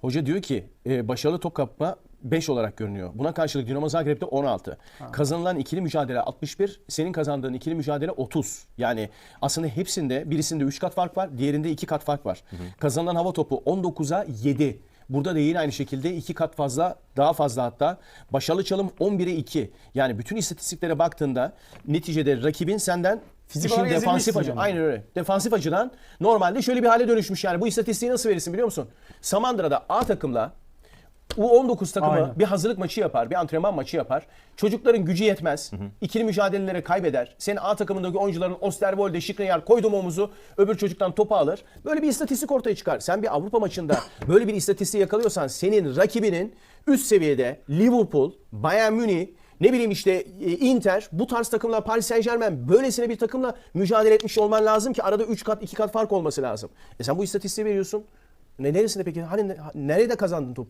Hoca diyor ki e, başarılı top kapma 5 olarak görünüyor. Buna karşılık Dinamo Zagreb'de 16. Kazanılan ikili mücadele 61, senin kazandığın ikili mücadele 30. Yani aslında hepsinde birisinde 3 kat fark var, diğerinde 2 kat fark var. Kazanılan hava topu 19'a 7. Burada da yine aynı şekilde 2 kat fazla, daha fazla hatta. Başarılı çalım 11'e 2. Yani bütün istatistiklere baktığında neticede rakibin senden Fizik işin olarak defansif ezilmişsin açı. yani. Aynen öyle. Defansif açıdan normalde şöyle bir hale dönüşmüş yani. Bu istatistiği nasıl verirsin biliyor musun? Samandıra'da A takımla U19 takımı Aynen. bir hazırlık maçı yapar, bir antrenman maçı yapar. Çocukların gücü yetmez. İkili mücadelelere kaybeder. Senin A takımındaki oyuncuların Osterwolde, Skriniar koydum omuzu öbür çocuktan topu alır. Böyle bir istatistik ortaya çıkar. Sen bir Avrupa maçında böyle bir istatistiği yakalıyorsan senin rakibinin üst seviyede Liverpool, Bayern Münih, ne bileyim işte e, Inter, bu tarz takımlar Paris Saint Germain böylesine bir takımla mücadele etmiş olman lazım ki arada 3 kat 2 kat fark olması lazım. E sen bu istatistiği veriyorsun. Ne neresinde peki? Hani ne- nerede kazandın topu?